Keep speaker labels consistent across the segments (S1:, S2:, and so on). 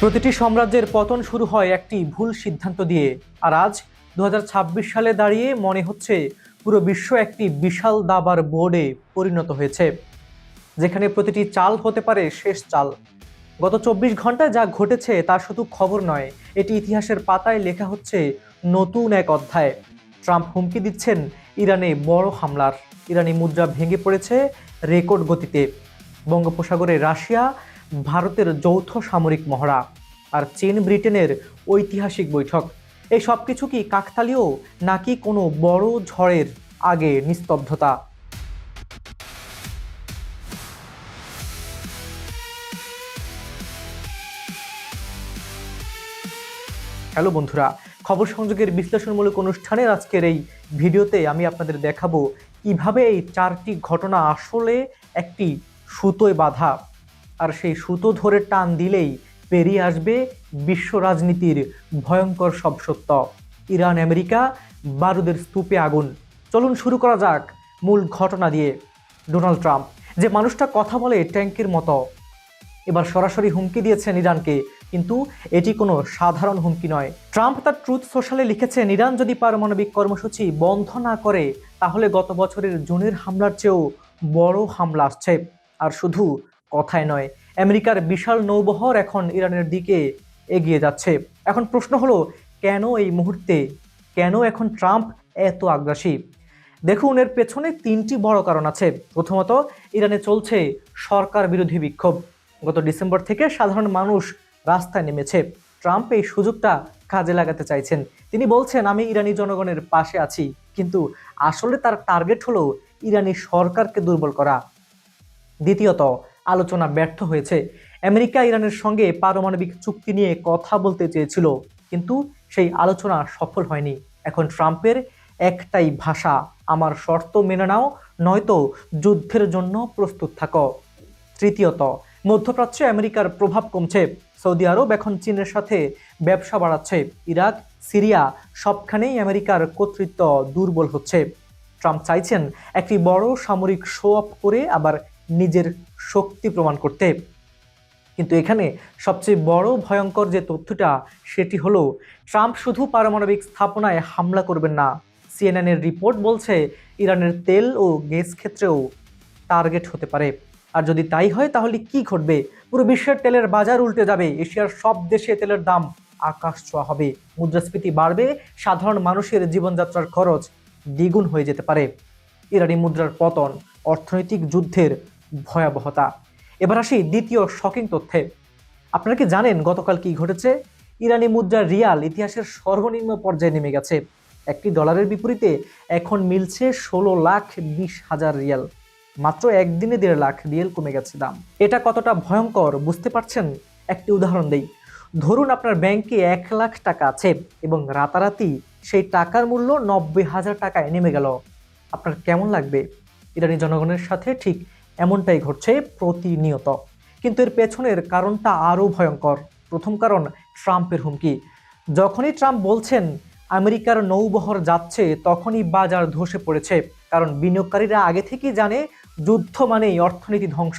S1: প্রতিটি সাম্রাজ্যের পতন শুরু হয় একটি ভুল সিদ্ধান্ত দিয়ে, আর আজ দু সালে দাঁড়িয়ে মনে হচ্ছে পুরো বিশ্ব একটি বিশাল দাবার বোর্ডে পরিণত হয়েছে, যেখানে প্রতিটি চাল হতে পারে শেষ চাল। গত চব্বিশ ঘন্টায় যা ঘটেছে তা শুধু খবর নয়, এটি ইতিহাসের পাতায় লেখা হচ্ছে নতুন এক অধ্যায়। ট্রাম্প হুমকি দিচ্ছেন ইরানে বড় হামলার, ইরানি মুদ্রা ভেঙে পড়েছে রেকর্ড গতিতে। বঙ্গোপসাগরে রাশিয়া, ভারতের যৌথ সামরিক মহড়া আর চীন ব্রিটেনের ঐতিহাসিক বৈঠক। এই সব কিছু কি কাকতালীয়, নাকি কোনো বড় ঝড়ের আগে নিস্তব্ধতা? হ্যালো বন্ধুরা খবর সংযোগের বিশ্লেষণমূলক অনুষ্ঠানের আজকের এই ভিডিওতে আমি আপনাদের দেখাবো কীভাবে এই চারটি ঘটনা আসলে একটি সুতোয় বাঁধা। আর সেই সুতো ধরে টান দিলেই পেরিয়ে আসবে বিশ্ব রাজনীতির ভয়ঙ্কর সব সত্য। ইরান, আমেরিকা বারুদের স্তূপে আগুন। চলুন শুরু করা যাক মূল ঘটনা দিয়ে। ডোনাল্ড ট্রাম্প, যে মানুষটা কথা বলে ট্যাঙ্কের মতো। এবার সরাসরি হুমকি দিয়েছেন ইরানকে। কিন্তু এটি কোনো সাধারণ হুমকি নয়। ট্রাম্প তার ট্রুথ সোশ্যালে লিখেছেন, ইরান যদি পারমাণবিক কর্মসূচি বন্ধ না করে, তাহলে গত বছরের জুনের হামলার চেয়েও বড় হামলা আসছে। আর শুধু কথায় নয়, আমেরিকার বিশাল নৌবহর এখন ইরানের দিকে এগিয়ে যাচ্ছে। এখন প্রশ্ন হলো, কেন এই মুহূর্তে, কেন এখন ট্রাম্প এত আগ্রাসী? দেখুন, এর পেছনে তিনটি বড় কারণ আছে। প্রথমত, ইরানে চলছে সরকার বিরোধী বিক্ষোভ। গত ডিসেম্বর থেকে সাধারণ মানুষ রাস্তায় নেমেছে। ট্রাম্প এই সুযোগটা কাজে লাগাতে চাইছেন। তিনি বলছেন, আমি ইরানি জনগণের পাশে আছি, কিন্তু আসলে তার টার্গেট হলো ইরানি সরকারকে দুর্বল করা। দ্বিতীয়ত, আলোচনা ব্যর্থ হয়েছে। আমেরিকা ইরানের সঙ্গে পারমাণবিক চুক্তি নিয়ে কথা বলতে চেয়েছিল, কিন্তু সেই আলোচনা সফল হয়নি। এখন ট্রাম্পের একটাই ভাষা, আমার শর্ত মেনে নাও, নয়তো যুদ্ধের জন্য প্রস্তুত থাকো। তৃতীয়ত মধ্যপ্রাচ্যে আমেরিকার প্রভাব কমছে। সৌদি আরব এখন চীনের সাথে ব্যবসা বাড়াচ্ছে। ইরাক, সিরিয়া সবখানেই আমেরিকার কর্তৃত্ব দুর্বল হচ্ছে। ট্রাম্প চাইছেন একটি বড় সামরিক শো অফ করে আবার নিজের শক্তি প্রমাণ করতে। কিন্তু এখানে সবচেয়ে বড় ভয়ঙ্কর যে তথ্যটা, সেটি হলো, ট্রাম্প শুধু পারমাণবিক স্থাপনায় হামলা করবেন না। সিএনএনের রিপোর্ট বলছে, ইরানের তেল ও গ্যাস ক্ষেত্রেও টার্গেট হতে পারে। আর যদি তাই হয়, তাহলে কি ঘটবে? পুরো বিশ্বের তেলের বাজার উল্টে যাবে। এশিয়ার সব দেশে তেলের দাম আকাশ ছোঁয়া হবে। মুদ্রাস্ফীতি বাড়বে, সাধারণ মানুষের জীবনযাত্রার খরচ দ্বিগুণ হয়ে যেতে পারে। ইরানি মুদ্রার পতন, অর্থনৈতিক যুদ্ধের ভয়াবহতা। এবার আসি দ্বিতীয় শকিং তথ্যে। আপনারা কি জানেন গতকাল কি ঘটেছে? ইরানি মুদ্রার রিয়াল ইতিহাসের সর্বনিম্ন পর্যায়ে নেমে গেছে। একটি ডলারের বিপরীতে এখন মিলছে ষোলো লাখ বিশ হাজার রিয়াল। মাত্র একদিনে দেড় লাখ রিয়েল কমে গেছে দাম। এটা কতটা ভয়ঙ্কর, বুঝতে পারছেন? একটি উদাহরণ দেই। ধরুন আপনার ব্যাংকে এক লাখ টাকা আছে এবং রাতারাতি সেই টাকার মূল্য নব্বই হাজার টাকায় নেমে গেল। আপনার কেমন লাগবে? ইরানি জনগণের সাথে ঠিক এমনটাই ঘটছে প্রতিনিয়ত। কিন্তু এর পেছনের কারণটা আরও ভয়ঙ্কর। প্রথম কারণ ট্রাম্পের হুমকি। যখনই ট্রাম্প বলছেন আমেরিকার নৌবহর যাচ্ছে তখনই বাজার ধসে পড়েছে, কারণ বিনিয়োগকারীরা আগে থেকেই জানে যুদ্ধ মানেই অর্থনীতি ধ্বংস।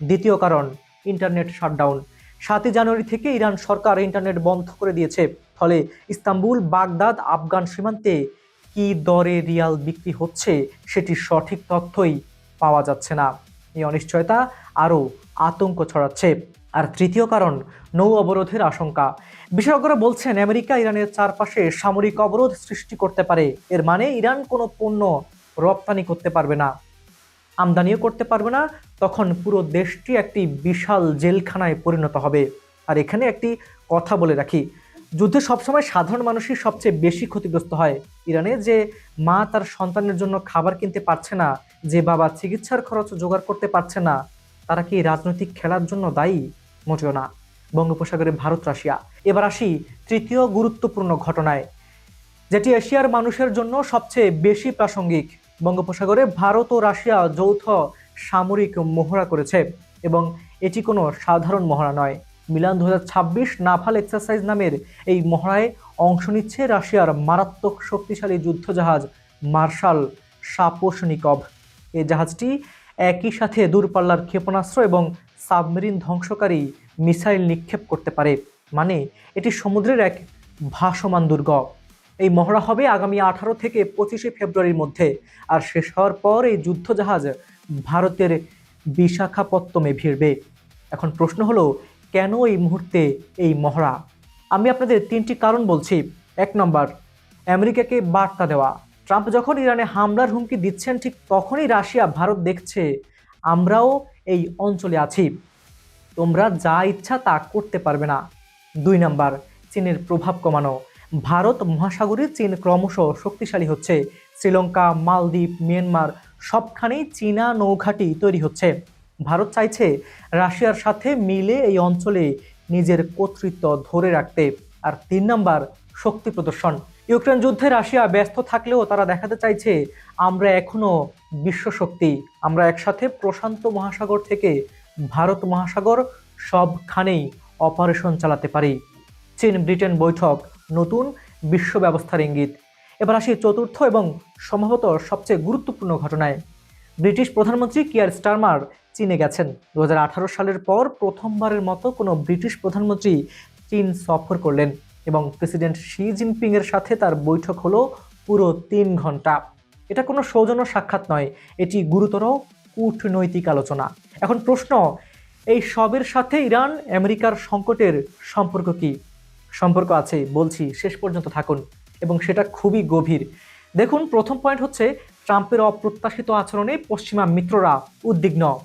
S1: দ্বিতীয় কারণ, ইন্টারনেট শাটডাউন। সাতই জানুয়ারি থেকে ইরান সরকার ইন্টারনেট বন্ধ করে দিয়েছে, ফলে ইস্তাম্বুল, বাগদাদ, আফগান সীমান্তে কি দরে রিয়াল বিক্রি হচ্ছে সেটির সঠিক তথ্যই পাওয়া যাচ্ছে না। এই অনিশ্চয়তা আরও আতঙ্ক ছড়াচ্ছে। আর তৃতীয় কারণ, নৌ অবরোধের আশঙ্কা। বিশেষজ্ঞরা বলছেন, আমেরিকা ইরানের চারপাশে সামরিক অবরোধ সৃষ্টি করতে পারে। এর মানে ইরান কোনো পণ্য রপ্তানি করতে পারবে না। আমদানিও করতে পারবে না। তখন পুরো দেশটি একটি বিশাল জেলখানায় পরিণত হবে। আর এখানে একটি কথা বলে রাখি, যুদ্ধে সবসময় সাধারণ মানুষই সবচেয়ে বেশি ক্ষতিগ্রস্ত হয়। ইরানে যে মা তার সন্তানের জন্য খাবার কিনতে পারছে না, যে বাবা চিকিৎসার খরচ জোগাড় করতে পারছে না, তারা কি রাজনৈতিক খেলার জন্য দায়ী? মোটেও না। বঙ্গোপসাগরে ভারত, রাশিয়া। এবার আসি তৃতীয় গুরুত্বপূর্ণ ঘটনায়, যেটি এশিয়ার মানুষের জন্য সবচেয়ে বেশি প্রাসঙ্গিক। বঙ্গোপসাগরে ভারত ও রাশিয়া যৌথ সামরিক মহড়া করেছে এবং এটি কোনো সাধারণ মহড়া নয়। মিলান দু নাভাল এক্সারসাইজ নামের এই মহড়ায় অংশ নিচ্ছে রাশিয়ার মারাত্মক শক্তিশালী যুদ্ধজাহাজ মার্শাল সাপোশনিকভ। এই জাহাজটি একই সাথে দূরপাল্লার ক্ষেপণাস্ত্র এবং সাবমেরিন ধ্বংসকারী মিসাইল নিক্ষেপ করতে পারে। মানে এটি সমুদ্রের এক ভাসমান দুর্গ। এই মহড়া হবে আগামী আঠারো থেকে পঁচিশে ফেব্রুয়ারির মধ্যে আর শেষ হওয়ার পর এই যুদ্ধজাহাজ ভারতের বিশাখাপত্তমে ভিড়বে। এখন প্রশ্ন হলো, কেন এই মুহূর্তে এই মহড়া? আমি আপনাদের তিনটি কারণ বলছি। এক নম্বর, আমেরিকাকে বার্তা দেওয়া। ট্রাম্প যখন ইরানে হামলার হুমকি দিচ্ছেন, ঠিক তখনই রাশিয়া, ভারত দেখছে, আমরাও এই অঞ্চলে আছি। তোমরা যা ইচ্ছা তা করতে পারবে না। দুই নাম্বার, চীনের প্রভাব কমানো। ভারত মহাসাগরে চীন ক্রমশ শক্তিশালী হচ্ছে। শ্রীলঙ্কা, মালদ্বীপ, মিয়ানমার, সবখানেই চীনা নৌঘাটি তৈরি হচ্ছে। ভারত চাইছে রাশিয়ার সাথে মিলে এই অঞ্চলে নিজের কর্তৃত্ব ধরে রাখতে। আর তিন নাম্বার, শক্তি প্রদর্শন। ইউক্রেন যুদ্ধে রাশিয়া ব্যস্ত থাকলেও তারা দেখাতে চাইছে, আমরা এখনও বিশ্বশক্তি। আমরা একসাথে প্রশান্ত মহাসাগর থেকে ভারত মহাসাগর সবখানেই অপারেশন চালাতে পারি। চীন ব্রিটেন বৈঠক, নতুন বিশ্ব ব্যবস্থার ইঙ্গিত। এবার আসি চতুর্থ এবং সম্ভবত সবচেয়ে গুরুত্বপূর্ণ ঘটনায়। ব্রিটিশ প্রধানমন্ত্রী কিয়ার স্টারমার চীনে গেছেন। দু হাজার আঠারো সালের পর প্রথমবারের মতো কোনো ব্রিটিশ প্রধানমন্ত্রী চীন সফর করলেন। এবং প্রেসিডেন্ট শি জিনপিং এর সাথে তার বৈঠক হলো পুরো তিন ঘণ্টা এটা কোনো সৌজন্য সাক্ষাৎ নয়, এটি গুরুতর কূটনৈতিক আলোচনা। এখন প্রশ্ন, এই সবের সাথে ইরান, আমেরিকার সংকটের সম্পর্ক কি? সম্পর্ক আছে, বলছি, শেষ পর্যন্ত থাকুন। এবং সেটা খুবই গভীর। দেখুন, প্রথম পয়েন্ট হচ্ছে, ট্রাম্পের অপ্রত্যাশিত আচরণে পশ্চিমা মিত্ররা উদ্বিগ্ন।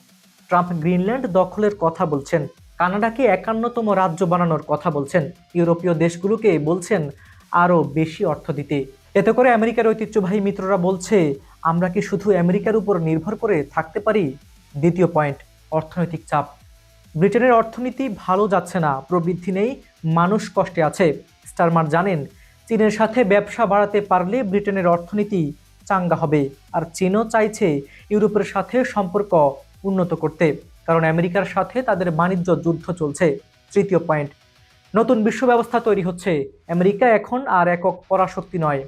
S1: ট্রাম্প গ্রিনল্যান্ড দখলের কথা বলছেন। কানাডাকে একান্নতম রাজ্য বানানোর কথা বলছেন? ইউরোপীয় দেশগুলোকে বলছেন আরও বেশি অর্থ দিতে। এতে করে আমেরিকার ঐতিহ্যবাহী মিত্ররা বলছে, আমরা কি শুধু আমেরিকার উপর নির্ভর করে থাকতে পারি? দ্বিতীয় পয়েন্ট, অর্থনৈতিক চাপ। ব্রিটেনের অর্থনীতি ভালো যাচ্ছে না, প্রবৃদ্ধি নেই, মানুষ কষ্টে আছে। স্টারমার জানেন, চীনের সাথে ব্যবসা বাড়াতে পারলে ব্রিটেনের অর্থনীতি চাঙ্গা হবে, আর চীনও চাইছে ইউরোপের সাথে সম্পর্ক উন্নত করতে। কারণ আমেরিকার সাথে তাদের বাণিজ্য যুদ্ধ চলছে। তৃতীয় পয়েন্ট, নতুন বিশ্ব ব্যবস্থা তৈরি হচ্ছে। আমেরিকা এখন আর একক পরাশক্তি নয়।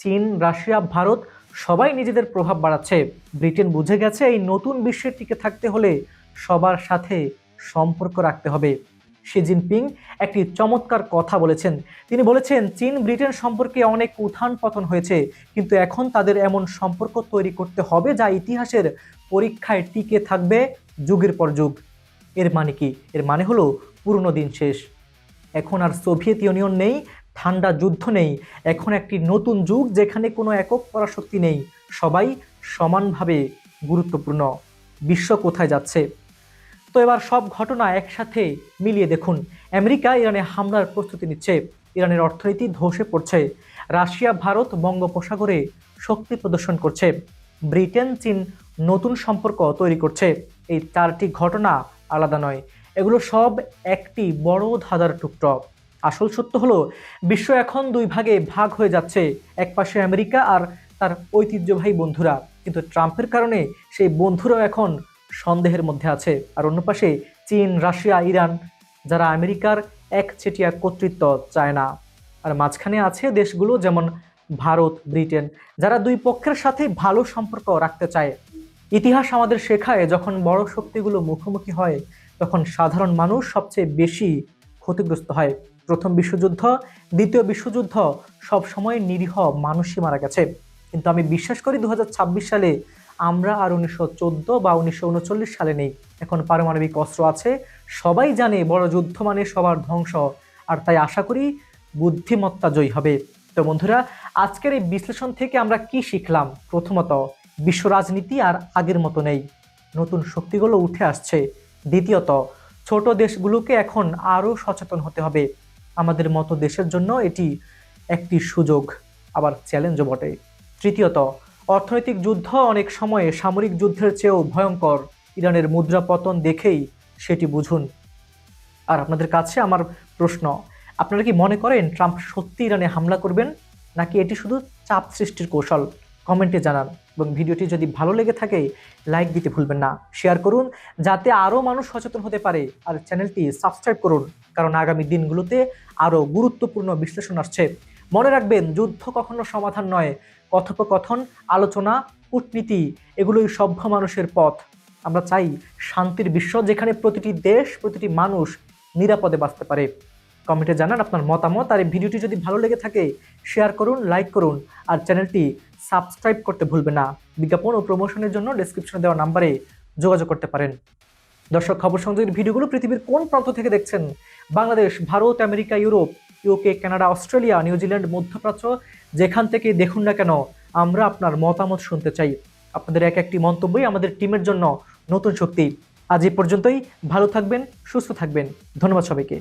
S1: চীন, রাশিয়া, ভারত সবাই নিজেদের প্রভাব বাড়াচ্ছে। ব্রিটেন বুঝে গেছে এই নতুন বিশ্বের টিকে থাকতে হলে সবার সাথে সম্পর্ক রাখতে হবে। শি জিনপিং একটি চমৎকার কথা বলেছেন। তিনি বলেছেন, চীন, ব্রিটেন সম্পর্কে অনেক উত্থান পতন হয়েছে, কিন্তু এখন তাদের এমন সম্পর্ক তৈরি করতে হবে যা ইতিহাসের পরীক্ষায় টিকে থাকবে যুগের পর যুগ। এর মানে কি? এর মানে হলো পুরনো দিন শেষ। এখন আর সোভিয়েত ইউনিয়ন নেই, ঠান্ডা যুদ্ধ নেই। এখন একটি নতুন যুগ যেখানে কোনো একক পরাশক্তি নেই। সবাই সমানভাবে গুরুত্বপূর্ণ। বিশ্ব কোথায় যাচ্ছে? তো এবার সব ঘটনা একসাথে মিলিয়ে দেখুন। আমেরিকা ইরানে হামলার প্রস্তুতি নিচ্ছে। ইরানের অর্থনীতি ধসে পড়ছে। রাশিয়া, ভারত বঙ্গোপসাগরে শক্তি প্রদর্শন করছে। ব্রিটেন, চীন নতুন সম্পর্ক তৈরি করছে। এই চারটি ঘটনা আলাদা নয়। এগুলো সব একটি বড় ধাঁধার টুকরো আসল সত্য হলো, বিশ্ব এখন দুই ভাগে ভাগ হয়ে যাচ্ছে, এক পাশে আমেরিকা আর তার ঐতিহ্যবাহী বন্ধুরা। কিন্তু ট্রাম্পের কারণে সেই বন্ধুরাও এখন সন্দেহের মধ্যে আছে। আর অন্য পাশে চীন, রাশিয়া, ইরান, যারা আমেরিকার একচেটিয়া কর্তৃত্ব চায় না। আর মাঝখানে আছে দেশগুলো যেমন ভারত, ব্রিটেন, যারা দুই পক্ষের সাথে ভালো সম্পর্ক রাখতে চায়। ইতিহাস আমাদের শেখায়, যখন বড় শক্তিগুলো মুখোমুখি হয়, তখন সাধারণ মানুষ সবচেয়ে বেশি ক্ষতিগ্রস্ত হয়। প্রথম বিশ্বযুদ্ধ, দ্বিতীয় বিশ্বযুদ্ধ, সব সময় নিরীহ মানুষই মারা গেছে। কিন্তু আমি বিশ্বাস করি দু হাজার ছাব্বিশ সালে আমরা আর উনিশশো চোদ্দ বা উনিশশো উনচল্লিশ সালে নেই। এখন পারমাণবিক অস্ত্র আছে, সবাই জানে বড় যুদ্ধ মানে সবার ধ্বংস। আর তাই আশা করি বুদ্ধিমত্তা জয়ী হবে। তো বন্ধুরা, আজকের এই বিশ্লেষণ থেকে আমরা কি শিখলাম? প্রথমত বিশ্ব রাজনীতি আর আগের মতো নেই। নতুন শক্তিগুলো উঠে আসছে। দ্বিতীয়ত, ছোট দেশগুলোকে এখন আরও সচেতন হতে হবে। আমাদের মতো দেশের জন্য এটি একটি সুযোগ, আবার চ্যালেঞ্জও বটে। তৃতীয়ত, অর্থনৈতিক যুদ্ধ অনেক সময়ে সামরিক যুদ্ধের চেয়েও ভয়ঙ্কর। ইরানের মুদ্রা পতন দেখেই সেটি বুঝুন। আর আপনাদের কাছে আমার প্রশ্ন, আপনারা কি মনে করেন ট্রাম্প সত্যি ইরানে হামলা করবেন, নাকি এটি শুধু চাপ সৃষ্টির কৌশল? কমেন্টে জানান। এবং ভিডিওটি যদি ভালো লেগে থাকে লাইক দিতে ভুলবেন না শেয়ার করুন, যাতে আরও মানুষ সচেতন হতে পারে। আর চ্যানেলটি সাবস্ক্রাইব করুন, কারণ আগামী দিনগুলোতে আরও গুরুত্বপূর্ণ বিশ্লেষণ আসছে। মনে রাখবেন, যুদ্ধ কখনো সমাধান নয়, কথোপকথন, আলোচনা, কূটনীতি, এগুলোই সভ্য মানুষের পথ। আমরা চাই শান্তির বিশ্ব যেখানে প্রতিটি দেশ, প্রতিটি মানুষ নিরাপদে বাঁচতে পারে। কমেন্টে জানান আপনার মতামত, আর এই ভিডিওটি যদি ভালো লেগে থাকে শেয়ার করুন লাইক করুন, আর চ্যানেলটি সাবস্ক্রাইব করতে ভুলবেন না। বিজ্ঞাপন ও প্রমোশনের জন্য ডেসক্রিপশনে দেওয়া নাম্বারে যোগাযোগ করতে পারেন। দর্শক, খবর সংযোগের ভিডিওগুলো পৃথিবীর কোন প্রান্ত থেকে দেখছেন? Bangladesh, Bharat, America, Europe UK Canada Australia New Zealand মধ্যপ্রাচ্য, যেখান থেকে দেখুন না কেন, আমরা আপনার মতামত শুনতে চাই। আপনাদের এক একটি মন্তব্যই আমাদের টিমের জন্য নতুন শক্তি। আজ এ পর্যন্তই। ভালো থাকবেন, সুস্থ থাকবেন। ধন্যবাদ সবাইকে।